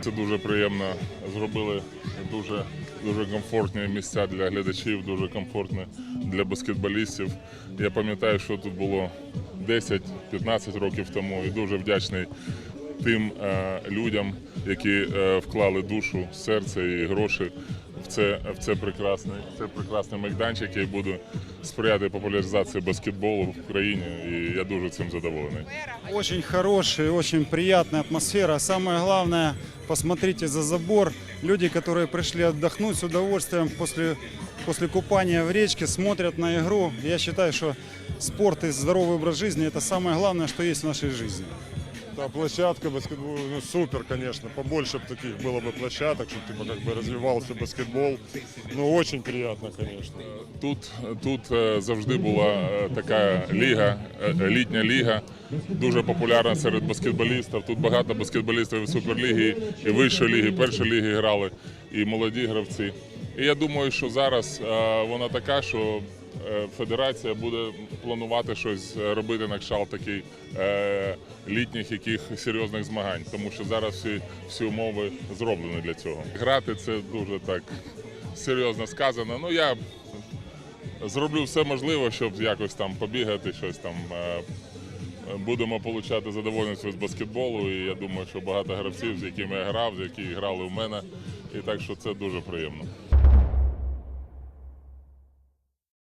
Це дуже приємно. Зробили дуже дуже комфортні місця для глядачів, дуже комфортні для баскетболістів. Я пам'ятаю, що тут було 10-15 років тому, і дуже вдячний тим е, людям, які е, вклали душу, серце і гроші в це, в це прекрасний, в це прекрасний майданчик, який буде сприяти популяризації баскетболу в Україні. І я дуже цим задоволений. Очень хорошая, очень приятная атмосфера. Самое главное, посмотрите за забор. Люди, которые пришли отдохнуть с удовольствием после, после купания в речке, смотрят на игру. Я считаю, что спорт и здоровый образ жизни – это самое главное, что есть в нашей жизни. Да, площадка баскетбол, ну супер, конечно. Побольше б таких было бы площадок, чтобы типа как бы развивался баскетбол. Ну очень приятно, конечно. Тут, тут е, завжди була е, така ліга, е, е, літня ліга, дуже популярна серед баскетболістів. Тут багато баскетболістів і суперліги, і вищої ліги, і першої ліги грали, і молоді гравці. І я думаю, що зараз е, вона така, що е, федерація буде планувати щось е, робити на кшталт такий е, літніх яких серйозних змагань, тому що зараз всі, всі умови зроблені для цього. Грати це дуже так серйозно сказано. Ну я зроблю все можливе, щоб якось там побігати, щось там. е, Будемо отримати задоволення з баскетболу, і я думаю, що багато гравців, з якими я грав, з які грали у мене, і так що це дуже приємно.